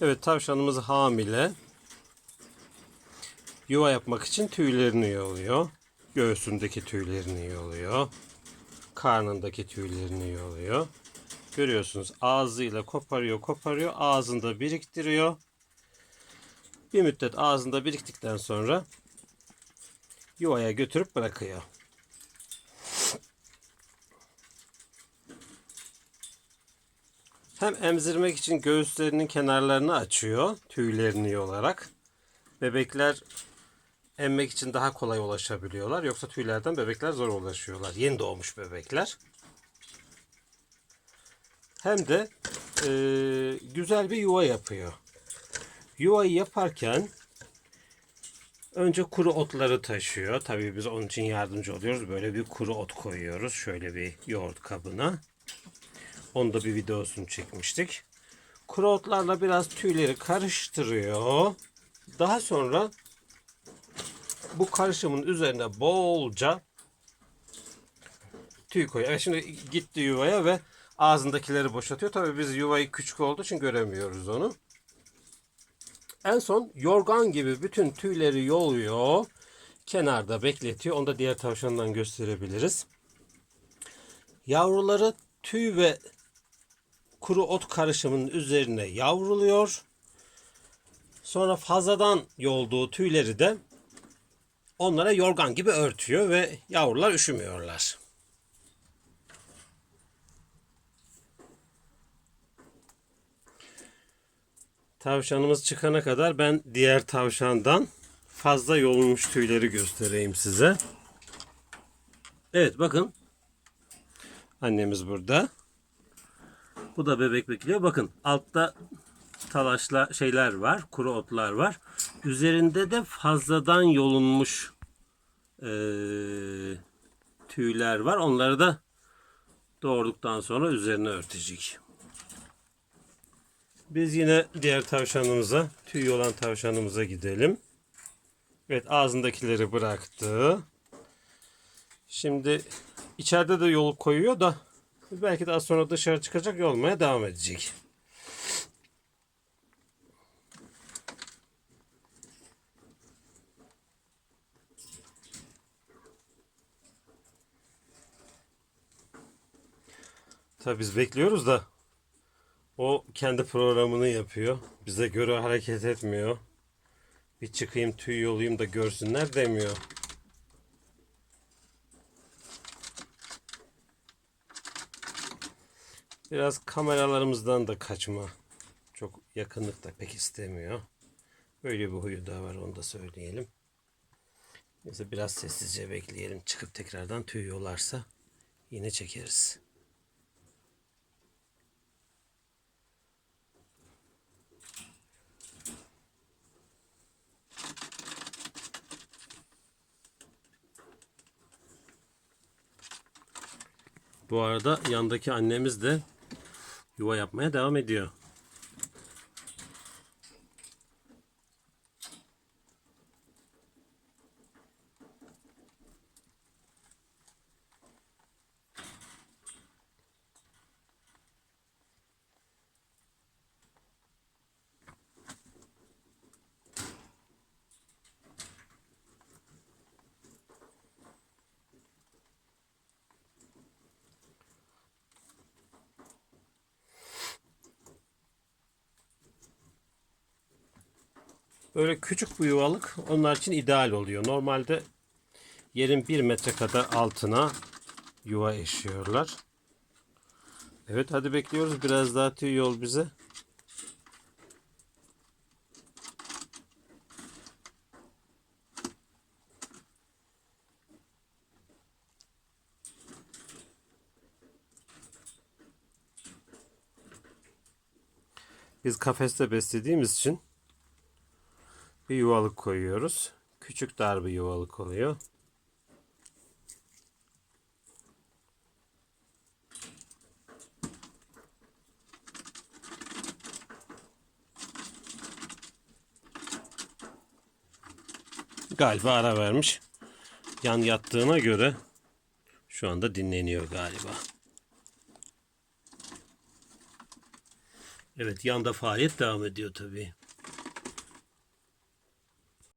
Evet tavşanımız hamile. Yuva yapmak için tüylerini yoluyor. Göğsündeki tüylerini yoluyor. Karnındaki tüylerini yoluyor. Görüyorsunuz ağzıyla koparıyor koparıyor ağzında biriktiriyor. Bir müddet ağzında biriktikten sonra yuvaya götürüp bırakıyor. Hem emzirmek için göğüslerinin kenarlarını açıyor tüylerini yolarak. Bebekler emmek için daha kolay ulaşabiliyorlar. Yoksa tüylerden bebekler zor ulaşıyorlar. Yeni doğmuş bebekler. Hem de e, güzel bir yuva yapıyor. Yuvayı yaparken önce kuru otları taşıyor. Tabii biz onun için yardımcı oluyoruz. Böyle bir kuru ot koyuyoruz. Şöyle bir yoğurt kabına. Onu da bir videosunu çekmiştik. Kuru otlarla biraz tüyleri karıştırıyor. Daha sonra bu karışımın üzerine bolca tüy koyuyor. Evet, şimdi gitti yuvaya ve ağzındakileri boşaltıyor. Tabii biz yuvayı küçük olduğu için göremiyoruz onu. En son yorgan gibi bütün tüyleri yoluyor. Kenarda bekletiyor. Onu da diğer tavşandan gösterebiliriz. Yavruları tüy ve kuru ot karışımının üzerine yavruluyor. Sonra fazladan yolduğu tüyleri de onlara yorgan gibi örtüyor ve yavrular üşümüyorlar. Tavşanımız çıkana kadar ben diğer tavşandan fazla yolmuş tüyleri göstereyim size. Evet bakın. Annemiz burada. Bu da bebek bekliyor. Bakın altta talaşla şeyler var. Kuru otlar var. Üzerinde de fazladan yolunmuş eee, tüyler var. Onları da doğurduktan sonra üzerine örtecek. Biz yine diğer tavşanımıza, tüy olan tavşanımıza gidelim. Evet ağzındakileri bıraktı. Şimdi içeride de yolu koyuyor da belki daha sonra dışarı çıkacak yolmaya devam edecek. Tabii biz bekliyoruz da o kendi programını yapıyor. Bize göre hareket etmiyor. Bir çıkayım tüy yolayım da görsünler demiyor. Biraz kameralarımızdan da kaçma. Çok yakınlık da pek istemiyor. Böyle bir huyu da var onu da söyleyelim. Neyse biraz sessizce bekleyelim. Çıkıp tekrardan tüy yolarsa yine çekeriz. Bu arada yandaki annemiz de yuva yapmaya devam ediyor. Böyle küçük bir yuvalık onlar için ideal oluyor. Normalde yerin bir metre kadar altına yuva eşiyorlar. Evet hadi bekliyoruz. Biraz daha tüy yol bize. Biz kafeste beslediğimiz için bir yuvalık koyuyoruz. Küçük dar bir yuvalık oluyor. Galiba ara vermiş. Yan yattığına göre şu anda dinleniyor galiba. Evet yanda faaliyet devam ediyor tabii.